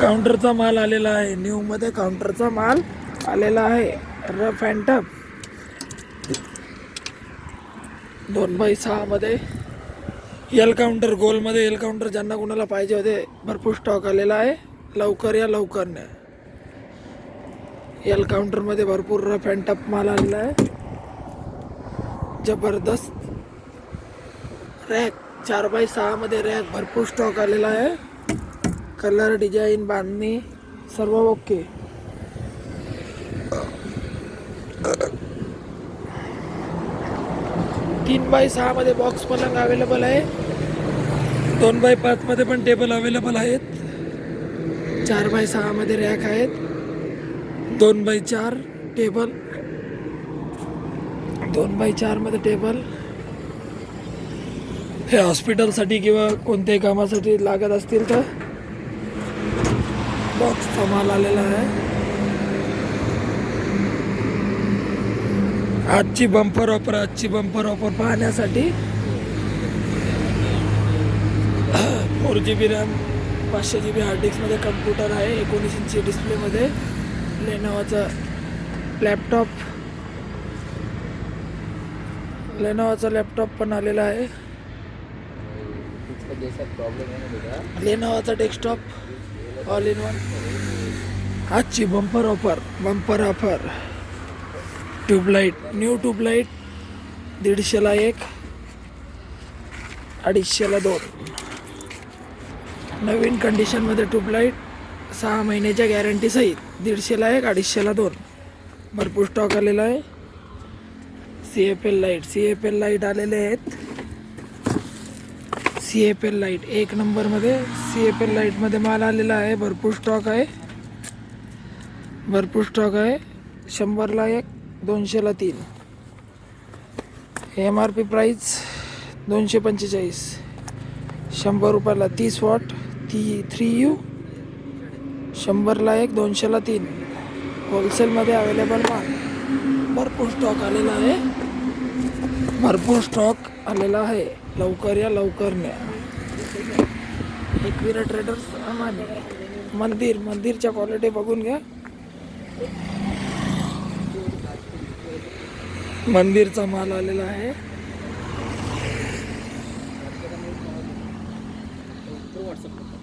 काउंटरचा माल आलेला आहे. न्यूमध्ये काउंटरचा माल आलेला आहे. रफ अँड टफ दोन बाय सहामध्ये एल काउंटर गोलमध्ये एल काउंटर ज्यांना कुणाला पाहिजे होते भरपूर स्टॉक आलेला आहे. लवकर या लवकर न्या एल काउंटरमध्ये भरपूर रफ अँड टफ माल आलेला आहे. जबरदस्त. रॅक चार बाय सहामध्ये रॅक भरपूर स्टॉक आलेला आहे. कलर डिझाईन बांधणी सर्व ओके. तीन बाय सहामध्ये बॉक्स पलंग अवेलेबल आहे. दोन बाय पाचमध्ये पण टेबल अवेलेबल आहेत. चार बाय सहामध्ये रॅक आहेत. दोन बाय चार टेबल दोन बाय चारमध्ये टेबल हे हॉस्पिटलसाठी किंवा कोणत्याही कामासाठी लागत असतील तर. बॉक्सचा माल आलेला आहे. आजची बंपर ऑफर आजची बंपर ऑफर पाहण्यासाठी फोर जी बी रॅम पाचशे जी बी हार्ड डिस्कमध्ये कम्प्युटर आहे. एकोणीस इंची डिस्प्लेमध्ये लेनोवाचा लॅपटॉप लेनोवाचा लॅपटॉप पण आलेला आहे. लेनोवाचा डेस्कटॉप ऑल इन वन आजची bumper offer bumper offer tubelight new tubelight दीडशेला एक अडीचशेला दोन. नवीन कंडिशनमध्ये ट्यूबलाईट सहा महिन्याच्या गॅरंटीसहित दीडशेला एक अडीचशेला दोन. भरपूर स्टॉक आलेला आहे. C F L light C F L light आलेले आहेत. सी एफ एल लाइट एक नंबरमध्ये सी एफ एल लाईटमध्ये माल आलेला आहे. भरपूर स्टॉक आहे. भरपूर स्टॉक आहे. शंभरला एक दोनशेला तीन. एम आर पी प्राईज दोनशे पंचेचाळीस. शंभर रुपयाला तीस वॉट ती थ्री यू शंभरला एक दोनशेला तीन. होलसेलमध्ये अवेलेबल माल. भरपूर स्टॉक आलेला आहे. भरपूर स्टॉक आलेला आहे. लवकर या लवकर न्या. विरा ट्रेडर्स मंदिर मंदिरच्या क्वालिटी बघून घ्या. मंदिरचा माल आलेला आहे. व्हॉट्सअप